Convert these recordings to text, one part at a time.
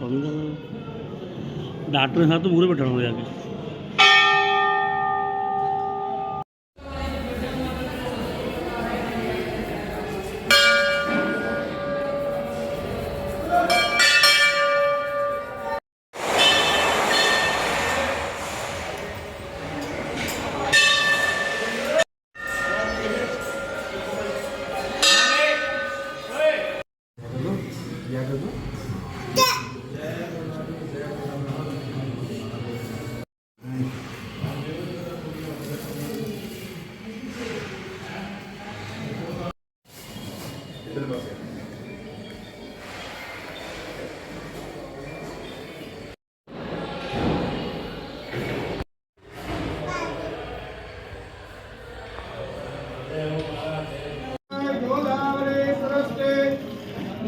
हो भी गया डॉक्टर साहब तो मूरे बैठा हो जाके ಯಾವುದು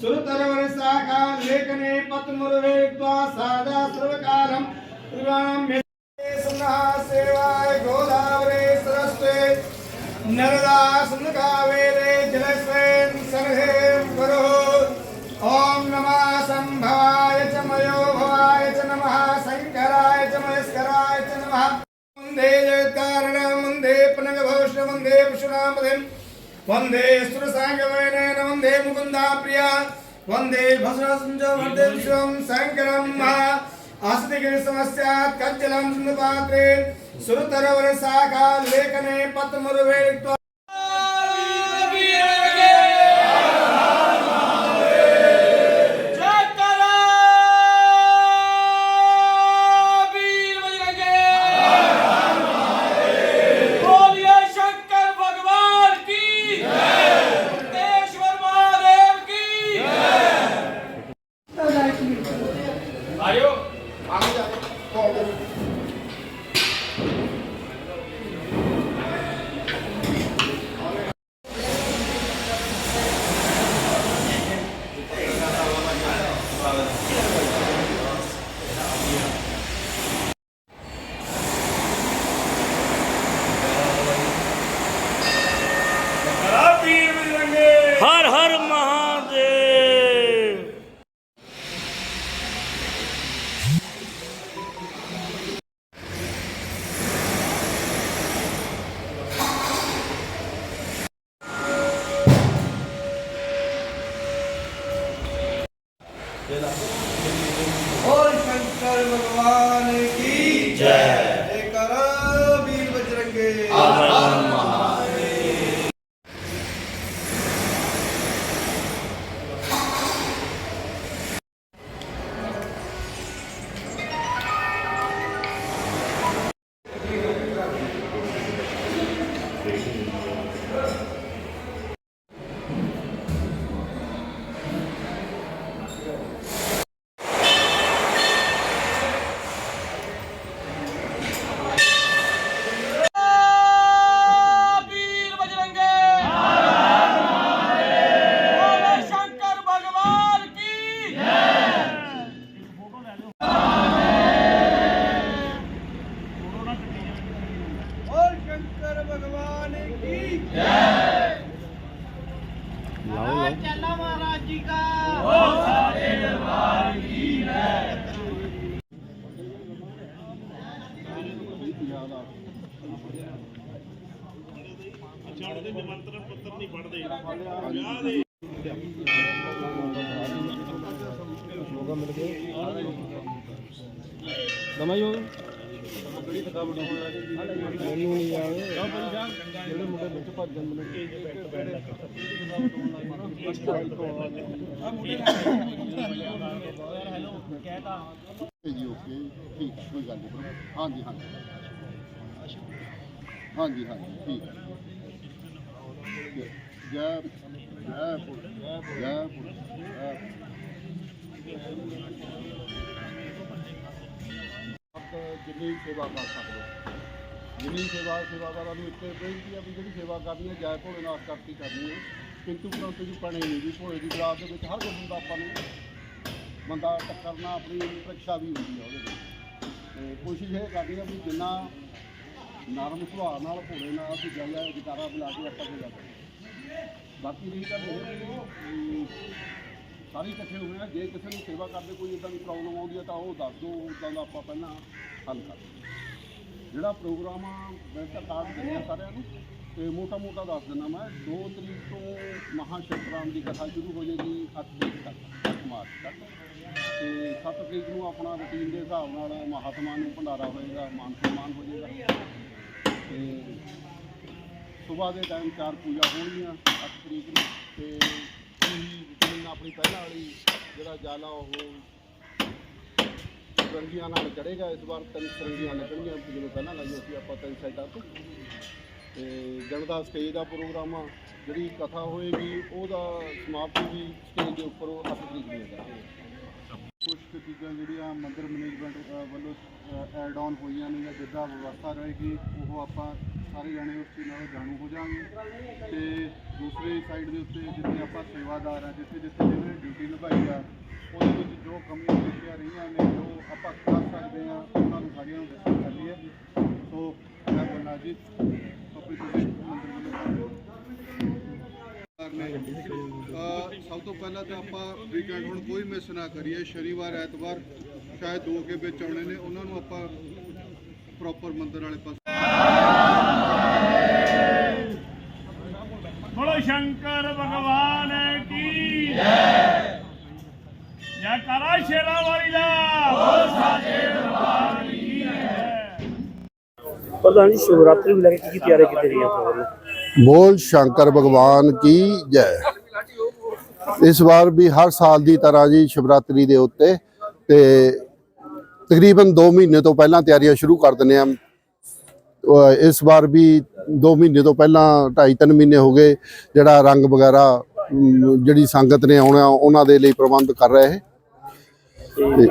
सुरतरवरशाखा लेखने पद्मुर्वे सादा सर्वकारं त्रिवाणां सेवाय गोदावरे सरस्वे नरदा सुनकावेरे जलस्वे सर्वे गुरो ॐ नमः सम्भवाय च मयो भवाय च नमः शङ्कराय च मयस्कराय च नमः मुन्दे जयत्कारणं मुन्दे पुनगभविष्य मुन्दे विश्वनामधिम् వందే సురసాంగమైన వందే ముకుందా ప్రియ వందే భసురాసందే విశ్వం శంకరం ఆసతిగిరి సమస్యాత్ కజ్జలం సుందపాత్రే సురతరవర శాఖ లేఖనే పత్రమురు ਹਰ ਦਮਾਇਓ ਬੜੀ ਥਕਾਵਟ ਹੋਣ ਲੱਗੀ ਮੈਨੂੰ ਨਹੀਂ ਯਾਦ ਜਿਹੜੇ ਮੁੰਡੇ ਵਿੱਚ ਭੱਜ ਜਾਂਦੇ ਨੇ ਆ ਮੁੰਡੇ ਜੀ ਓਕੇ ਠੀਕ ਕੋਈ ਗੱਲ ਨਹੀਂ ਹਾਂਜੀ ਹਾਂਜੀ। ਹਾਂਜੀ ਹਾਂਜੀ, ਠੀਕ ਹੈ ਜੈ ਜੈ ਜਿੰਨੀ ਸੇਵਾ ਕਰ ਸਕਦੇ ਹੋ। ਜਿੰਨੀ ਸੇਵਾ ਸੇਵਾਦਾਰਾਂ ਨੂੰ ਇੱਥੇ ਬੇਨਤੀ ਆ ਵੀ ਜਿਹੜੀ ਸੇਵਾ ਕਰਨੀ ਹੈ ਜੈ ਭੋਲੇਨਾਥ ਕਰਕੇ ਕਰਨੀ ਹੈ ਕਿੰਤੂ ਪਰੰਤੂ ਜੀ ਪਣੇ ਨਹੀਂ ਵੀ ਭੋਲੇ ਦੀ ਗਲਾਸ ਦੇ ਵਿੱਚ ਹਰ ਕੋਈ ਹੁੰਦਾ ਆਪਾਂ ਨੂੰ ਬੰਦਾ ਟੱਕਰਨਾ ਆਪਣੀ ਪ੍ਰੀਖਿਆ ਵੀ ਹੁੰਦੀ ਆ ਉਹਦੇ ਵਿੱਚ ਤੇ ਕੋਸ਼ਿਸ਼ ਇਹ ਕਰਨੀ ਆ ਵੀ ਜਿੰਨਾ ਨਰਮ ਸੁਭਾਅ ਨਾਲ ਭੋਲੇ ਨਾਲ ਅਸੀਂ ਗੱਲ ਹੈ ਵਿਚਾਰਾ ਬੁਲਾ ਕੇ ਆਪਾਂ ਸੇਵਾ ਕਰੀਏ ਬਾਕੀ ਰਹੀ ਗੱਲ ਇਹ ਸਾਰੇ ਇਕੱਠੇ ਹੋਏ ਆ, ਜੇ ਕਿਸੇ ਨੂੰ ਸੇਵਾ ਕਰਦੇ, ਕੋਈ ਇਦਾਂ ਦੀ ਪ੍ਰੋਬਲਮ ਆਉਂਦੀ ਹੈ ਤਾਂ ਉਹ ਦੱਸ ਦਿਓ ਉਦਾਂ ਦਾ ਆਪਾਂ ਪਹਿਲਾਂ ਹੱਲ ਕਰ ਜਿਹੜਾ ਪ੍ਰੋਗਰਾਮ ਆ, ਮੈਂ ਤਾਂ ਕਾਰਡ ਦਿੰਦੇ ਆ ਸਾਰਿਆਂ ਨੂੰ, ਤੇ ਮੋਟਾ ਮੋਟਾ ਦੱਸ ਦਿੰਦਾ ਮੈਂ 2 ਤਰੀਕ ਤੋਂ ਮਹਾ ਸ਼ਿਵਰਾਮ ਦੀ ਕਥਾ ਸ਼ੁਰੂ ਹੋ ਜਾਏਗੀ 8 ਤਰੀਕ ਤੱਕ 8 ਮਾਰਚ ਤੱਕ। ਤੇ 7 ਤਰੀਕ ਨੂੰ ਆਪਣਾ ਰੁਟੀਨ ਦੇ ਹਿਸਾਬ ਨਾਲ ਮਹਾਤਮਾ ਨੂੰ ਭੰਡਾਰਾ ਹੋਏਗਾ, ਮਾਨ ਸਨਮਾਨ ਹੋ ਜਾਏਗਾ। ਤੇ ਸਵੇਰ ਦੇ ਟਾਈਮ ਚਾਰ ਪੂਜਾ ਹੋਣਗੀਆਂ 8 ਤਰੀਕ ਨੂੰ ਤੇ ਉਹੀ ਰੁਟੀਨ ਆਪਣੀ ਪਹਿਲਾਂ ਵਾਲੀ ਜਿਹੜਾ ਜਾਲਾ ਉਹ ਸਰੰਗੀਆਂ ਨਾਲ ਚੜੇਗਾ ਇਸ ਵਾਰ, ਤਿੰਨ ਸਰੰਗੀਆਂ ਲੱਗਣਗੀਆਂ ਜਿਵੇਂ ਪਹਿਲਾਂ ਲਾਈਆਂ ਸੀ ਆਪਾਂ ਤਿੰਨ ਸਾਈਡਾਂ ਤੋਂ ਤੇ ਦਿਨ ਸਟੇਜ ਦਾ ਪ੍ਰੋਗਰਾਮ ਆ, ਜਿਹੜੀ ਕਥਾ ਹੋਏਗੀ ਉਹਦਾ ਸਮਾਪਤੀ ਵੀ ਸਟੇਜ ਦੇ ਉੱਪਰ ਉਹ 8 ਤਰੀਕ ਨੂੰ ਹੋਏਗਾ ਕੁਝ ਕੁ ਚੀਜ਼ਾਂ ਜਿਹੜੀਆਂ ਮੰਦਿਰ ਮੈਨੇਜਮੈਂਟ ਵੱਲੋਂ ਐਡ ਆਨ ਹੋਈਆਂ ਨੇ ਜਾਂ ਜਿੱਦਾਂ ਵਿਵਸਥਾ ਰਹੇਗੀ, ਉਹ ਆਪਾਂ ਸਾਰੇ ਜਾਣੇ ਉਸ ਚੀਜ਼ ਨਾਲ ਜਾਣੂ ਹੋ ਜਾਵਾਂਗੇ। ਤੇ ਦੂਸਰੀ ਸਾਈਡ ਦੇ ਉੱਤੇ ਜਿੱਥੇ ਆਪਾਂ ਸੇਵਾਦਾਰ ਆ, ਜਿੱਥੇ ਜਿੱਥੇ ਜਿਹਨੇ ਡਿਊਟੀ ਨਿਭਾਈ ਆ, ਉਹਦੇ ਵਿੱਚ ਜੋ ਕਮੀਆਂ ਪੇਸ਼ੀਆਂ ਰਹੀਆਂ ਨੇ, ਜੋ ਆਪਾਂ ਕਰ ਸਕਦੇ ਆ ਉਹਨਾਂ ਨੂੰ ਸਾਰੀਆਂ ਨੂੰ ਡਿਸਕਸ ਕਰ ਲਈਏ ਸੋ, ਮੈਂ ਬੋਲਣਾ ਜੀ ਆਪਣੀ ਤੁਸੀਂ ਮੰਦਿਰ ਵੱਲੋਂ ਸਭ ਤੋਂ ਪਹਿਲਾਂ ਤਾਂ ਆਪਾਂ ਵੀਕਐਂਡ ਹੁਣ ਕੋਈ ਮਿਸ ਨਾ ਕਰੀਏ। ਸ਼ਨੀਵਾਰ ਐਤਵਾਰ ਸ਼ਾਇਦ ਦੋ ਕੇ ਵਿੱਚ ਆਉਣੇ ਨੇ। ਉਹਨਾਂ ਨੂੰ ਆਪਾਂ ਪ੍ਰੋਪਰ ਮੰਦਰ ਵਾਲੇ ਪਾਸੇ ਬੋਲੋ ਸ਼ੰਕਰ ਭਗਵਾਨ ਕੀ? ਜੈ ਜੈ ਕਰਾ ਸ਼ੇਰਾ ਵਾਲੀ ਦਾ। ਬੋਲ ਸਾਡੇ ਦਰਬਾਰ ਕੀ ਹੈ ਪ੍ਰਧਾਨ ਜੀ ਸ਼ਿਵਰਾਤਰੀ ਨੂੰ ਲੈ ਕੀ ਤਿਆਰੀ ਕੀਤੀ ਰਹੀ ਹੈ ਪ੍ਰੋਗਰਾਮ ਬੋਲ ਸ਼ੰਕਰ ਭਗਵਾਨ ਕੀ ਜੈ। ਇਸ ਵਾਰ ਵੀ ਹਰ ਸਾਲ ਦੀ ਤਰ੍ਹਾਂ ਜੀ ਸ਼ਿਵਰਾਤਰੀ ਦੇ ਉੱਤੇ ਤੇ ਤਕਰੀਬਨ 2 ਮਹੀਨੇ ਤੋਂ ਪਹਿਲਾਂ ਤਿਆਰੀਆਂ ਸ਼ੁਰੂ ਕਰ ਦਿੰਦੇ ਆ ਇਸ ਵਾਰ ਵੀ 2 ਮਹੀਨੇ ਤੋਂ ਪਹਿਲਾਂ 2.5-3 ਮਹੀਨੇ ਹੋ ਗਏ ਜਿਹੜਾ ਰੰਗ ਵਗੈਰਾ ਜਿਹੜੀ ਸੰਗਤ ਨੇ ਆਉਣਾ ਉਹਨਾਂ ਦੇ ਲਈ ਪ੍ਰਬੰਧ ਕਰ ਰਹੇ।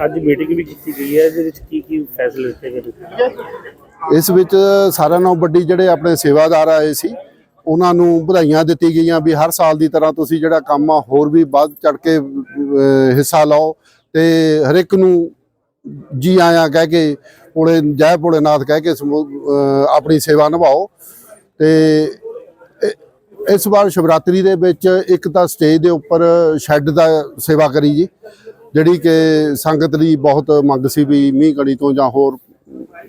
ਅੱਜ ਮੀਟਿੰਗ ਵੀ ਕੀਤੀ ਗਈ ਹੈ ਇਹਦੇ ਵਿੱਚ ਕੀ ਕੀ ਫੈਸਲੇ ਲਿੱਤੇ ਗਏ ਇਸ ਵਿੱਚ ਸਾਰਿਆਂ ਨਾਲੋਂ ਵੱਡੀ ਜਿਹੜੇ ਆਪਣੇ ਸੇਵਾਦਾਰ ਆਏ ਸੀ ਉਹਨਾਂ ਨੂੰ ਵਧਾਈਆਂ ਦਿੱਤੀ ਗਈਆਂ ਵੀ ਹਰ ਸਾਲ ਦੀ ਤਰ੍ਹਾਂ ਤੁਸੀਂ ਜਿਹੜਾ ਕੰਮ ਆ ਹੋਰ ਵੀ ਵੱਧ ਚੜ ਕੇ ਹਿੱਸਾ ਲਓ ਤੇ ਹਰੇਕ ਨੂੰ ਜੀ ਆਇਆਂ ਕਹਿ ਕੇ, ਭੋਲੇ ਜੈ ਭੋਲੇਨਾਥ ਕਹਿ ਕੇ ਸਮੂ- ਆਪਣੀ ਸੇਵਾ ਨਿਭਾਓ ਤੇ ਇ- ਇਸ ਵਾਰ ਸ਼ਿਵਰਾਤਰੀ ਦੇ ਵਿੱਚ ਇੱਕ ਤਾਂ ਸਟੇਜ ਦੇ ਉੱਪਰ ਸ਼ੈੱਡ ਦਾ ਸੇਵਾ ਕਰੀ ਜੀ, ਜਿਹੜੀ ਕਿ ਸੰਗਤ ਲਈ ਬਹੁਤ ਮੰਗ ਸੀ ਵੀ ਮੀਂਹ ਕਣੀ ਤੋਂ ਜਾਂ ਹੋਰ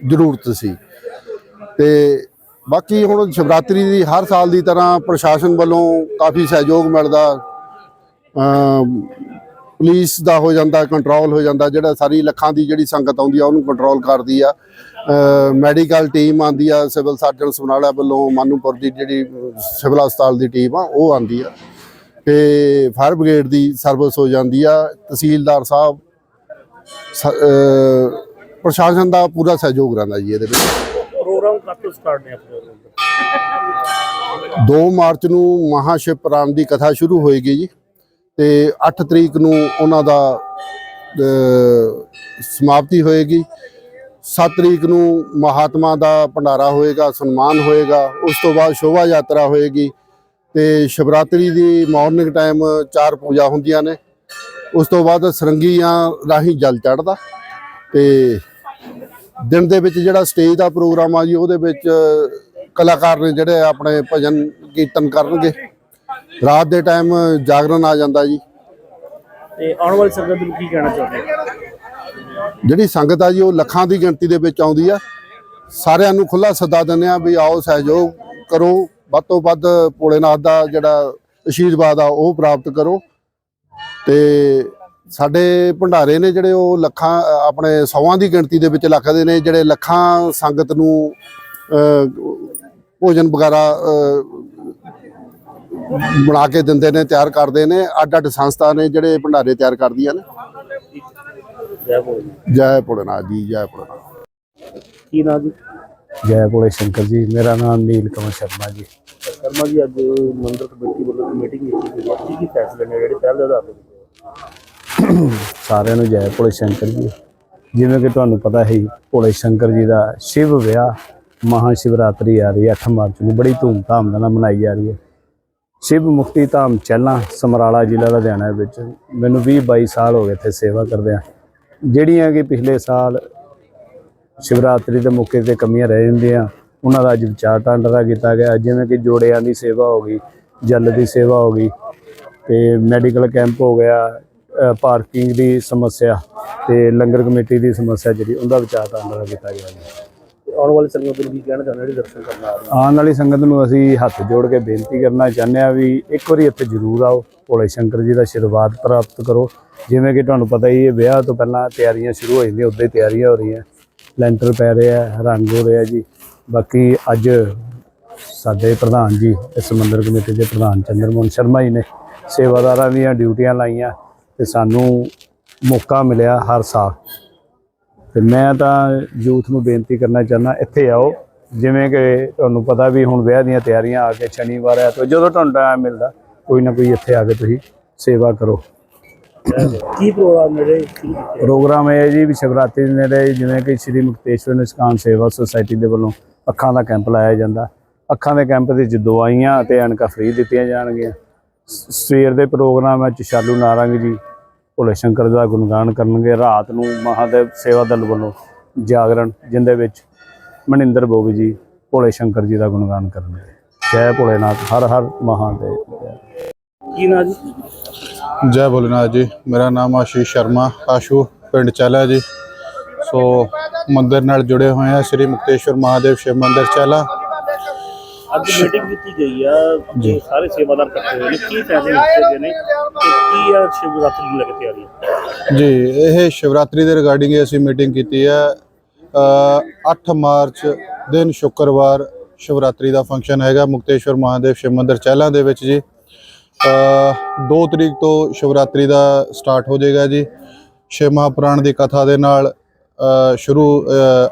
ਜ਼ਰੂਰਤ ਸੀ ਤੇ ਬਾਕੀ ਹੁਣ ਸ਼ਿਵਰਾਤਰੀ ਦੀ ਹਰ ਸਾਲ ਦੀ ਤਰ੍ਹਾਂ ਪ੍ਰਸ਼ਾਸਨ ਵੱਲੋਂ ਕਾਫੀ ਸਹਿਯੋਗ ਮਿਲਦਾ। ਅਮ, ਪੁਲਿਸ ਦਾ ਹੋ ਜਾਂਦਾ ਕੰਟਰੋਲ ਹੋ ਜਾਂਦਾ, ਜਿਹੜਾ ਸਾਰੀ ਲੱਖਾਂ ਦੀ ਜਿਹੜੀ ਸੰਗਤ ਆਉਂਦੀ ਆ, ਉਹਨੂੰ ਕੰਟਰੋਲ ਕਰਦੀ ਆ। ਮੈਡੀਕਲ ਟੀਮ ਆਂਦੀ ਆ ਸਿਵਲ ਸਰਜਨ ਸਮਰਾਲਾ ਵੱਲੋਂ ਮਾਨੂਪੁਰ ਦੀ ਜਿਹੜੀ ਸਿਵਲ ਹਸਪਤਾਲ ਦੀ ਟੀਮ ਆ, ਉਹ ਆਂਦੀ ਆ। ਤੇ ਫਾਇਰ ਬ੍ਰਿਗੇਡ ਦੀ ਸਰਵਿਸ ਹੋ ਜਾਂਦੀ ਆ। ਤਹਿਸੀਲਦਾਰ ਸਾਹਿਬ, ਸ- ਪ੍ਰਸ਼ਾਸਨ ਦਾ ਪੂਰਾ ਸਹਿਯੋਗ ਰਹਿੰਦਾ ਜੀ ਇਹਦੇ ਵਿੱਚ। ਪ੍ਰੋਗਰਾਮ ਕਦ ਤੋਂ ਸਟਾਰਟ ਨੇ ਆਪਣੇ 2 ਮਾਰਚ ਨੂੰ ਮਹਾ ਸ਼ਿਵਰਾਮ ਦੀ ਕਥਾ ਸ਼ੁਰੂ ਹੋਏਗੀ ਜੀ ਤੇ 8 ਤਰੀਕ ਨੂੰ ਉਹਨਾਂ ਦਾ ਸਮਾਪਤੀ ਹੋਏਗੀ। 7 ਤਰੀਕ ਨੂੰ ਮਹਾਤਮਾ ਦਾ ਭੰਡਾਰਾ ਹੋਏਗਾ, ਸਨਮਾਨ ਹੋਏਗਾ, ਉਸ ਤੋਂ ਬਾਅਦ ਸ਼ੋਭਾ ਯਾਤਰਾ ਹੋਏਗੀ ਤੇ ਸ਼ਿਵਰਾਤਰੀ ਦੀ ਮਾਰਨਿੰਗ ਟਾਈਮ ਚਾਰ ਪੂਜਾ ਹੁੰਦੀਆਂ ਨੇ। ਉਸ ਤੋਂ ਬਾਅਦ ਸਰੰਗੀਆਂ ਰਾਹੀਂ ਜਲ ਚੜਦਾ ਤੇ ਦਿਨ ਦੇ ਵਿੱਚ ਜਿਹੜਾ ਸਟੇਜ ਦਾ ਪ੍ਰੋਗਰਾਮ ਆ ਜੀ ਉਹਦੇ ਵਿੱਚ ਕਲਾਕਾਰ ਨੇ ਜਿਹੜੇ ਆਪਣੇ ਭਜਨ ਕੀਰਤਨ ਕਰਨਗੇ। ਰਾਤ ਦੇ ਟਾਈਮ ਜਾਗਰਣ ਆ ਜਾਂਦਾ ਜੀ। ਤੇ ਆਉਣ ਵਾਲੀ ਸੰਗਤ ਨੂੰ ਕੀ ਕਹਿਣਾ ਚਾਹੁੰਦੇ? ਜਿਹੜੀ ਸੰਗਤ ਆ ਜੀ ਉਹ ਲੱਖਾਂ ਦੀ ਗਿਣਤੀ ਦੇ ਵਿੱਚ ਆਉਂਦੀ ਆ। ਸਾਰਿਆਂ ਨੂੰ ਖੁੱਲਾ ਸੱਦਾ ਦਿੰਦੇ ਆ ਵੀ ਆਓ ਸਹਿਯੋਗ ਕਰੋ। ਵੱਧ ਤੋਂ ਵੱਧ ਭੋਲੇਨਾਥ ਦਾ ਜਿਹੜਾ ਅਸ਼ੀਰਵਾਦ ਆ ਉਹ ਪ੍ਰਾਪਤ ਕਰੋ। ਤੇ ਸਾਡੇ ਭੰਡਾਰੇ ਨੇ ਜਿਹੜੇ ਉਹ ਲੱਖਾਂ ਆਪਣੇ ਸੌਆਂ ਦੀ ਗਿਣਤੀ ਦੇ ਵਿੱਚ ਲੱਖਦੇ ਨੇ ਜਿਹੜੇ ਲੱਖਾਂ ਸੰਗਤ ਨੂੰ ਭੋਜਨ ਵਗੈਰਾ ਬਣਾ ਕੇ ਦਿੰਦੇ ਨੇ ਤਿਆਰ ਕਰਦੇ ਨੇ। ਅੱਡ ਅੱਡ ਸੰਸਥਾ ਨੇ ਜਿਹੜੇ ਭੰਡਾਰੇ ਤਿਆਰ ਕਰਦੀਆਂ ਨੇ। ਜੈ ਭੋਲੇਨਾਥ ਜੀ ਜੈ ਭੋਲੇਨਾਥ ਕੀ ਨਾਮ ਜੀ? ਜੈ ਭੋਲੇ ਸ਼ੰਕਰ ਜੀ ਮੇਰਾ ਨਾਮ ਨੀਲ ਕਮਲ ਸ਼ਰਮਾ ਜੀ। ਸ਼ਰਮਾ ਜੀ ਅੱਜ ਮੰਦਰ ਕਮੇਟੀ ਵੱਲੋਂ ਮੀਟਿੰਗ ਕੀਤੀ ਗਈ। ਕੀ ਕੀ ਫੈਸਲੇ ਨੇ ਜਿਹੜੇ ਪਹਿਲ ਦੇ ਆਧਾਰ ਤੇ? ਸਾਰਿਆਂ ਨੂੰ ਜੈ ਭੋਲੇ ਸ਼ੰਕਰ ਜੀ। ਜਿਵੇਂ ਕਿ ਤੁਹਾਨੂੰ ਪਤਾ ਹੈ ਭੋਲੇ ਸ਼ੰਕਰ ਜੀ ਦਾ ਸ਼ਿਵ ਵਿਆਹ, ਮਹਾ ਸ਼ਿਵਰਾਤਰੀ ਆ ਰਹੀ ਹੈ 8 ਮਾਰਚ ਨੂੰ ਬੜੀ ਧੂਮਧਾਮ ਦੇ ਨਾਲ ਮਨਾਈ ਜਾ ਰਹੀ ਹੈ। ਸ਼ਿਵ ਮੁਕਤੀ ਧਾਮ ਚਹਿਲਾਂ, ਸਮਰਾਲਾ ਜ਼ਿਲ੍ਹਾ ਲੁਧਿਆਣਾ ਵਿੱਚ ਮੈਨੂੰ 20 22 ਸਾਲ ਹੋ ਗਏ ਇੱਥੇ ਸੇਵਾ ਕਰਦਿਆਂ ਜਿਹੜੀਆਂ ਕਿ ਪਿਛਲੇ ਸਾਲ ਸ਼ਿਵਰਾਤਰੀ ਦੇ ਮੌਕੇ ਤੇ ਕਮੀਆਂ ਰਹਿ ਜਾਂਦੀਆਂ, ਉਹਨਾਂ ਦਾ ਅੱਜ ਵਿਚਾਰ ਟਾਂਡਰਾ ਕੀਤਾ ਗਿਆ। ਜਿਵੇਂ ਕਿ ਜੋੜਿਆਂ ਦੀ ਸੇਵਾ ਹੋ ਗਈ, ਜਲ ਦੀ ਸੇਵਾ ਹੋ ਗਈ, ਤੇ ਮੈਡੀਕਲ ਕੈਂਪ ਹੋ ਗਿਆ ਪਾਰਕਿੰਗ ਦੀ ਸਮੱਸਿਆ ਤੇ ਲੰਗਰ ਕਮੇਟੀ ਦੀ ਸਮੱਸਿਆ ਜਿਹੜੀ ਉਹਦਾ ਵਿਚਾਰ ਟਾਂਡਰਾ ਕੀਤਾ ਗਿਆ ਜੀ। ਆਉਣ ਵਾਲੇ ਸੰਗਤ ਨੂੰ ਕੀ ਕਹਿਣਾ ਚਾਹੁੰਦੇ ਜਿਹੜੇ ਦਰਸ਼ਨ ਕਰਨ ਆ ਰਹੇ ਆਉਣ ਵਾਲੀ ਸੰਗਤ ਨੂੰ ਅਸੀਂ ਹੱਥ ਜੋੜ ਕੇ ਬੇਨਤੀ ਕਰਨਾ ਚਾਹੁੰਦੇ ਆ ਵੀ ਇੱਕ ਵਾਰੀ ਇੱਥੇ ਜ਼ਰੂਰ ਆਓ ਭੋਲੇ ਸ਼ੰਕਰ ਜੀ ਦਾ ਆਸ਼ੀਰਵਾਦ ਪ੍ਰਾਪਤ ਕਰੋ। ਜਿਵੇਂ ਕਿ ਤੁਹਾਨੂੰ ਪਤਾ ਹੀ ਹੈ ਵਿਆਹ ਤੋਂ ਪਹਿਲਾਂ ਤਿਆਰੀਆਂ ਸ਼ੁਰੂ ਹੋ ਜਾਂਦੀਆਂ ਉੱਦਾਂ ਹੀ ਤਿਆਰੀਆਂ ਹੋ ਰਹੀਆਂ। ਲੈਂਟਰ ਪੈ ਰਿਹਾ ਰੰਗ ਹੋ ਰਿਹਾ ਜੀ। ਬਾਕੀ ਅੱਜ ਸਾਡੇ ਪ੍ਰਧਾਨ ਜੀ ਇਸ ਮੰਦਿਰ ਕਮੇਟੀ ਦੇ ਪ੍ਰਧਾਨ ਚੰਦਰਮੋਹਨ ਸ਼ਰਮਾ ਜੀ ਨੇ ਸੇਵਾਦਾਰਾਂ ਦੀਆਂ ਡਿਊਟੀਆਂ ਲਾਈਆਂ। ਤੇ ਸਾਨੂੰ ਮੌਕਾ ਮਿਲਿਆ ਹਰ ਸਾਲ। ਤੇ ਮੈਂ ਤਾਂ ਯੂਥ ਨੂੰ ਬੇਨਤੀ ਕਰਨਾ ਚਾਹੁੰਦਾ ਇੱਥੇ ਆਓ। ਜਿਵੇਂ ਕਿ ਤੁਹਾਨੂੰ ਪਤਾ ਵੀ ਹੁਣ ਵਿਆਹ ਦੀਆਂ ਤਿਆਰੀਆਂ ਆ ਕੇ ਸ਼ਨੀਵਾਰ ਆ ਤੇ ਜਦੋਂ ਤੁਹਾਨੂੰ ਟਾਈਮ ਮਿਲਦਾ ਕੋਈ ਨਾ ਕੋਈ ਇੱਥੇ ਆ ਕੇ ਤੁਸੀਂ ਸੇਵਾ ਕਰੋ। ਕੀ ਪ੍ਰੋਗਰਾਮ ਕੀਤੇ? ਪ੍ਰੋਗਰਾਮ ਇਹ ਹੈ ਜੀ ਵੀ ਸ਼ਿਵਰਾਤਰੀ ਦੇ ਨੇੜੇ ਜਿਵੇਂ ਕਿ ਸ਼੍ਰੀ ਮੁਕਤੇਸ਼ਵਰ ਨਿਸ਼ਕਾਨ ਸੇਵਾ ਸੁਸਾਇਟੀ ਦੇ ਵੱਲੋਂ ਅੱਖਾਂ ਦਾ ਕੈਂਪ ਲਾਇਆ ਜਾਂਦਾ। ਅੱਖਾਂ ਦੇ ਕੈਂਪ ਦੇ ਵਿੱਚ ਦਵਾਈਆਂ ਅਤੇ ਐਨਕਾਂ ਫ੍ਰੀ ਦਿੱਤੀਆਂ ਜਾਣਗੀਆਂ। ਸਵੇਰ ਦੇ ਪ੍ਰੋਗਰਾਮ ਵਿੱਚ ਸ਼ਾਲੂ ਨਾਰੰਗ ਜੀ ਭੋਲੇ ਸ਼ੰਕਰ ਦਾ ਗੁਣਗਾਨ ਕਰਨਗੇ ਰਾਤ ਨੂੰ ਮਹਾਦੇਵ ਸੇਵਾ ਦਲ ਵੱਲੋਂ ਜਾਗਰਣ ਜਿੰਦੇ ਵਿੱਚ ਮਨਿੰਦਰ ਬੋਗੀ ਜੀ ਭੋਲੇ ਸ਼ੰਕਰ ਜੀ ਦਾ ਗੁਣਗਾਨ ਕਰਨਗੇ। ਜੈ ਭੋਲੇਨਾਥ ਹਰ ਹਰ ਮਹਾਦੇਵ। ਜੈ। ਕੀ ਨਾ ਜੀ? ਜੈ ਭੋਲੇਨਾਥ ਜੀ ਮੇਰਾ ਨਾਮ ਆਸ਼ੀਸ਼ ਸ਼ਰਮਾ ਆਸ਼ੂ ਪਿੰਡ ਚਹਿਲਾ ਜੀ। ਸੋ ਮੰਦਿਰ ਨਾਲ ਜੁੜੇ ਹੋਏ ਆ ਸ੍ਰੀ ਮੁਕਤੇਸ਼ਵਰ ਮਹਾਦੇਵ ਸ਼ਿਵ ਮੰਦਿਰ ਚਹਿਲਾ। ਅੱਜ ਮੀਟਿੰਗ ਕੀਤੀ ਗਈ ਆ ਜੋ। ਸਾਰੇ ਸੇਵਾਦਾਰ ਇਕੱਠੇ ਹੋਏ ਨੇ ਕੀ ਫੈਸਲੇ ਲਿੱਤੇ ਗਏ ਨੇ ਤੇ ਕੀ ਆ ਸ਼ਿਵਰਾਤਰੀ ਨੂੰ ਲੈ ਤਿਆਰੀ ਜੀ ਇਹ ਸ਼ਿਵਰਾਤਰੀ ਦੇ ਰਿਗਾਰਡਿੰਗ ਅਸੀਂ ਮੀਟਿੰਗ ਕੀਤੀ ਹੈ। ਅ, 8 ਮਾਰਚ ਦਿਨ ਸ਼ੁੱਕਰਵਾਰ ਸ਼ਿਵਰਾਤਰੀ ਦਾ ਫੰਕਸ਼ਨ ਹੈਗਾ ਮੁਕਤੇਸ਼ਵਰ ਮਹਾਦੇਵ ਸ਼ਿਵ ਮੰਦਿਰ ਚਹਿਲਾਂ ਦੇ ਵਿੱਚ ਜੀ। 2 ਤਰੀਕ ਤੋਂ ਸ਼ਿਵਰਾਤਰੀ ਦਾ ਸਟਾਰਟ ਹੋ ਜਾਏਗਾ ਜੀ। ਸ਼ਿਵ ਮਹਾਪੁਰਾਣ ਦੀ ਕਥਾ ਦੇ ਨਾਲ ਸ਼ੁਰੂ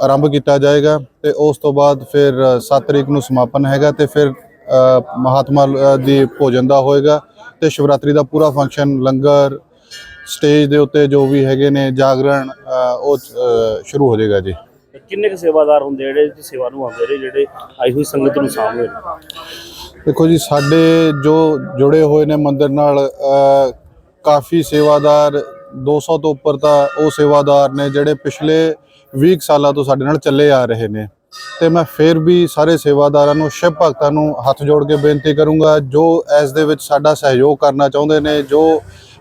ਆਰੰਭ ਕੀਤਾ ਜਾਏਗਾ ਤੇ ਉਸ ਤੋਂ ਬਾਅਦ ਫਿਰ 7 ਤਰੀਕ ਨੂੰ ਸਮਾਪਨ ਹੈਗਾ ਤੇ ਫਿਰ ਮਹਾਤਮਾ ਦੀ ਭੋਜਨ ਦਾ ਹੋਏਗਾ ਤੇ ਸ਼ਿਵਰਾਤਰੀ ਦਾ ਪੂਰਾ ਫੰਕਸ਼ਨ ਲੰਗਰ ਸਟੇਜ ਦੇ ਉੱਤੇ ਜੋ ਵੀ ਹੈਗੇ ਨੇ ਜਾਗਰਣ ਉਹ ਸ਼ੁਰੂ ਹੋ ਜਾਏਗਾ ਜੀ। ਕਿੰਨੇ ਕੁ ਸੇਵਾਦਾਰ ਹੁੰਦੇ ਜਿਹੜੇ ਇਸ ਸੇਵਾ ਨੂੰ ਆਉਂਦੇ ਨੇ ਜਿਹੜੇ ਆਈ ਹੋਈ ਸੰਗਤ ਨੂੰ ਸਾਹਮਣੇ ਦੇਖੋ ਜੀ ਸਾਡੇ ਜੋ ਜੁੜੇ ਹੋਏ ਨੇ ਮੰਦਿਰ ਨਾਲ ਕਾਫੀ ਸੇਵਾਦਾਰ 200 ਤੋਂ ਉੱਪਰ ਤਾਂ ਉਹ ਸੇਵਾਦਾਰ ਨੇ ਜਿਹੜੇ ਪਿਛਲੇ 20 ਕੁ ਸਾਲਾਂ ਤੋਂ ਸਾਡੇ ਨਾਲ ਚੱਲੇ ਆ ਰਹੇ ਨੇ। ਤੇ ਮੈਂ ਫਿਰ ਵੀ ਸਾਰੇ ਸੇਵਾਦਾਰਾਂ ਨੂੰ ਸ਼ਿਵ ਭਗਤਾਂ ਨੂੰ ਹੱਥ ਜੋੜ ਕੇ ਬੇਨਤੀ ਕਰੂੰਗਾ ਜੋ ਇਸ ਦੇ ਵਿੱਚ ਸਾਡਾ ਸਹਿਯੋਗ ਕਰਨਾ ਚਾਹੁੰਦੇ ਨੇ ਜੋ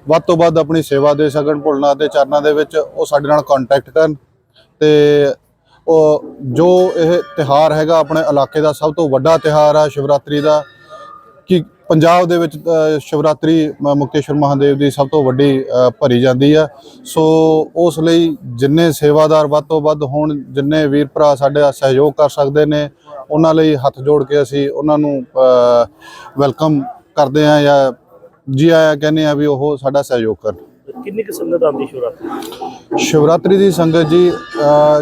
ਵੱਧ ਤੋਂ ਵੱਧ ਆਪਣੀ ਸੇਵਾ ਦੇ ਸਕਣ ਭੁੱਲਣਾ ਦੇ ਚਰਨਾਂ ਦੇ ਵਿੱਚ ਉਹ ਸਾਡੇ ਨਾਲ ਕੰਟੈਕਟ ਕਰਨ ਤੇ ਉਹ ਜੋ ਇਹ ਤਿਹਾਰ ਹੈਗਾ ਆਪਣੇ ਇਲਾਕੇ ਦਾ ਸਭ ਤੋਂ ਵੱਡਾ ਤਿਹਾਰ ਆ, ਸ਼ਿਵਰਾਤਰੀ ਦਾ, ਕਿ ਪੰਜਾਬ ਦੇ ਵਿੱਚ ਸ਼ਿਵਰਾਤਰੀ ਮ- ਮੁਕਤੇਸ਼ਵਰ ਮਹਾਦੇਵ ਦੀ ਸਭ ਤੋਂ ਵੱਡੀ ਭਰੀ ਜਾਂਦੀ ਆ। ਸੋ ਉਸ ਲਈ ਜਿੰਨੇ ਸੇਵਾਦਾਰ ਵੱਧ ਤੋਂ ਵੱਧ ਹੋਣ, ਜਿੰਨੇ ਵੀਰ ਭਰਾ ਸਾਡੇ ਨਾਲ ਸਹਿਯੋਗ ਕਰ ਸਕਦੇ ਨੇ, ਉਹਨਾਂ ਲਈ ਹੱਥ ਜੋੜ ਕੇ ਅਸੀਂ ਉਹਨਾਂ ਨੂੰ ਵੈਲਕਮ ਕਰਦੇ ਆ ਜਾਂ ਜੀ ਆਇਆਂ ਕਹਿੰਦੇ ਆ ਵੀ ਉਹ ਸਾਡਾ ਸਹਿਯੋਗ ਕਰਨ। ਕਿੰਨੀ ਕੁ ਸੰਗਤ ਆਉਂਦੀ ਸ਼ਿਵਰਾਤਰੀ ਸ਼ਿਵਰਾਤਰੀ ਦੀ ਸੰਗਤ ਜੀ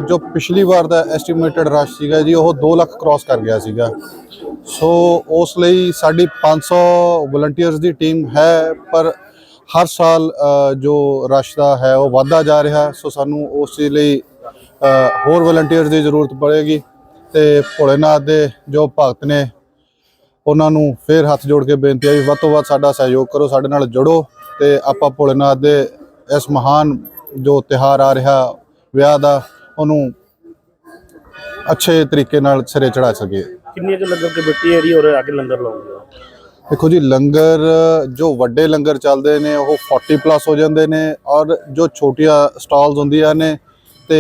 ਜੋ ਪਿਛਲੀ ਵਾਰ ਦਾ ਐਸਟੀਮੇਟਡ ਰਸ਼ ਸੀਗਾ ਜੀ ਉਹ 2 ਲੱਖ ਕ੍ਰਾਸ ਕਰ ਗਿਆ ਸੀਗਾ। ਸੋ ਉਸ ਲਈ ਸਾਡੀ 500 ਵਲੰਟੀਅਰਸ ਦੀ ਟੀਮ ਹੈ ਪਰ ਹਰ ਸਾਲ ਜੋ ਰਸ਼ ਦਾ ਹੈ ਉਹ ਵਧਦਾ ਜਾ ਰਿਹਾ। ਸੋ ਸਾਨੂੰ ਉਸ ਲਈ ਹੋਰ ਵਲੰਟੀਅਰਸ ਦੀ ਜ਼ਰੂਰਤ ਪੜੇਗੀ ਤੇ ਭੋਲੇਨਾਥ ਦੇ ਜੋ ਭਗਤ ਨੇ ਉਹਨਾਂ ਨੂੰ ਫੇਰ ਹੱਥ ਜੋੜ ਕੇ ਬੇਨਤੀ ਹੈ ਵੀ ਵੱਧ ਤੋਂ ਵੱਧ ਸਾਡਾ ਸਹਿਯੋਗ ਕਰੋ ਸਾਡੇ ਨਾਲ ਜੁੜੋ ਤੇ ਆਪਾਂ ਭੋਲੇਨਾਥ ਦੇ ਇਸ ਮਹਾਨ ਜੋ ਤਿਹਾਰ ਆ ਰਿਹਾ ਵਿਆਹ ਦਾ ਉਹਨੂੰ ਅੱਛੇ ਤਰੀਕੇ ਨਾਲ ਸਿਰੇ ਚੜਾ ਸਕੀਏ। ਕਿੰਨੀ ਕੁ ਲੰਗਰ ਕਮੇਟੀ ਏਰੀਆ ਔਰ ਅੱਗੇ ਲੰਗਰ ਲਾਉਂਗੇ ਦੇਖੋ ਜੀ ਲੰਗਰ ਜੋ ਵੱਡੇ ਲੰਗਰ ਚੱਲਦੇ ਨੇ ਉਹ 40 ਪਲੱਸ ਹੋ ਜਾਂਦੇ ਨੇ ਔਰ ਜੋ ਛੋਟੀਆਂ ਸਟਾਲਸ ਹੁੰਦੀਆਂ ਨੇ ਤੇ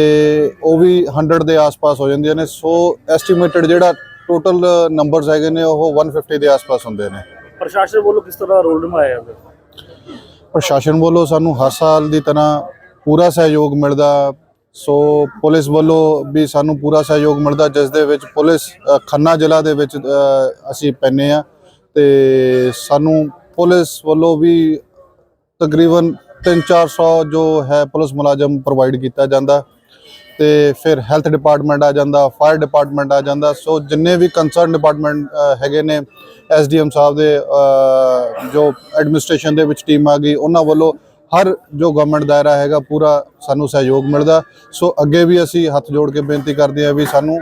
ਉਹ ਵੀ 100 ਦੇ ਆਸ-ਪਾਸ ਹੋ ਜਾਂਦੀਆਂ ਨੇ ਸੋ ਐਸਟੀਮੇਟਡ ਜਿਹੜਾ ਟੋਟਲ ਨੰਬਰਸ ਹੈਗੇ ਨੇ ਉਹ 150 ਦੇ ਆਸ-ਪਾਸ ਹੁੰਦੇ ਨੇ। ਪ੍ਰਸ਼ਾਸਨ ਵੱਲੋਂ ਕਿਸ ਤਰ੍ਹਾਂ ਦਾ ਰੋਲ ਨਿਭਾਇਆ ਜਾਂਦਾ ਪ੍ਰਸ਼ਾਸਨ ਵੱਲੋਂ ਸਾਨੂੰ ਹਰ ਸਾਲ ਦੀ ਤਰ੍ਹਾਂ ਪੂਰਾ ਸਹਿਯੋਗ ਮਿਲਦਾ। ਸੋ ਪੁਲਿਸ ਵੱਲੋਂ ਵੀ ਸਾਨੂੰ ਪੂਰਾ ਸਹਿਯੋਗ ਮਿਲਦਾ ਜਿਸ ਦੇ ਵਿੱਚ ਪੁਲਿਸ ਖੰਨਾ ਜ਼ਿਲ੍ਹਾ ਦੇ ਵਿੱਚ ਅਸੀਂ ਪੈਨੇ ਆ ਤੇ ਸਾਨੂੰ ਪੁਲਿਸ ਵੱਲੋਂ ਵੀ ਤਕਰੀਬਨ 3-400 ਜੋ ਹੈ ਪੁਲਿਸ ਮੁਲਾਜ਼ਮ ਪ੍ਰੋਵਾਈਡ ਕੀਤਾ ਜਾਂਦਾ। ਤੇ ਫਿਰ ਹੈਲਥ ਡਿਪਾਰਟਮੈਂਟ ਆ ਜਾਂਦਾ, ਫਾਇਰ ਡਿਪਾਰਟਮੈਂਟ ਆ ਜਾਂਦਾ, ਸੋ ਜਿੰਨੇ ਵੀ ਕੰਸਰਨ ਡਿਪਾਰਟਮੈਂਟ ਹੈਗੇ ਨੇ ਐਸਡੀਐਮ ਸਾਹਿਬ ਦੇ ਜੋ ਐਡਮਿਨਿਸਟ੍ਰੇਸ਼ਨ ਦੇ ਵਿੱਚ ਟੀਮ ਆ ਗਈ, ਉਹਨਾਂ ਵੱਲੋਂ ਹਰ ਜੋ ਗਵਰਨਮੈਂਟ ਦਾਇਰਾ ਹੈਗਾ, ਪੂਰਾ ਸਾਨੂੰ ਸਹਿਯੋਗ ਮਿਲਦਾ। ਸੋ ਅੱਗੇ ਵੀ ਅਸੀਂ ਹੱਥ ਜੋੜ ਕੇ ਬੇਨਤੀ ਕਰਦੇ ਹਾਂ ਵੀ ਸਾਨੂੰ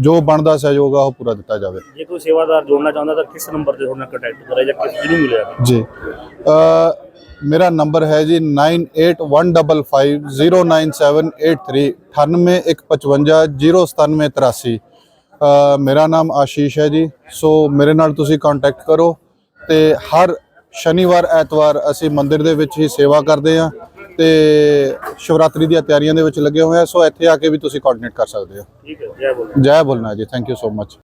ਜੋ ਬਣਦਾ ਸਹਿਯੋਗ ਆ ਉਹ ਪੂਰਾ ਦਿੱਤਾ ਜਾਵੇ ਜੇ ਕੋਈ ਸੇਵਾਦਾਰ ਜੋੜਨਾ ਚਾਹੁੰਦਾ ਤਾਂ ਕਿਸ ਨੰਬਰ ਤੇ ਤੁਹਾਡੇ ਕੰਟੈਕਟ ਕਰੇ ਜਾਂ ਕਿਸ ਜਿਹਨੂੰ ਮਿਲਿਆ ਜੀ ਅ ਮੇਰਾ ਨੰਬਰ ਹੈ ਜੀ 9815509783 9815509783 ਅ ਮੇਰਾ ਨਾਮ ਆਸ਼ੀਸ਼ ਹੈ ਜੀ ਸੋ ਮੇਰੇ ਨਾਲ ਤੁਸੀਂ ਕੰਟੈਕਟ ਕਰੋ ਤੇ ਹਰ ਸ਼ਨੀਵਾਰ ਐਤਵਾਰ ਅਸੀਂ ਮੰਦਿਰ ਦੇ ਵਿੱਚ ਹੀ ਸੇਵਾ ਕਰਦੇ ਹਾਂ ਤੇ ਸ਼ਿਵਰਾਤਰੀ ਦੀਆਂ ਤਿਆਰੀਆਂ ਦੇ ਵਿੱਚ ਲੱਗੇ ਹੋਏ ਹਾਂ ਸੋ ਇੱਥੇ ਆ ਕੇ ਵੀ ਤੁਸੀਂ ਕੋਆਰਡੀਨੇਟ ਕਰ ਸਕਦੇ ਹੋ। ਠੀਕ ਹੈ ਜੈ ਬੋਲ ਜੈ ਬੋਲਨਾ ਜੀ ਥੈਂਕ ਯੂ ਸੋ ਮਚ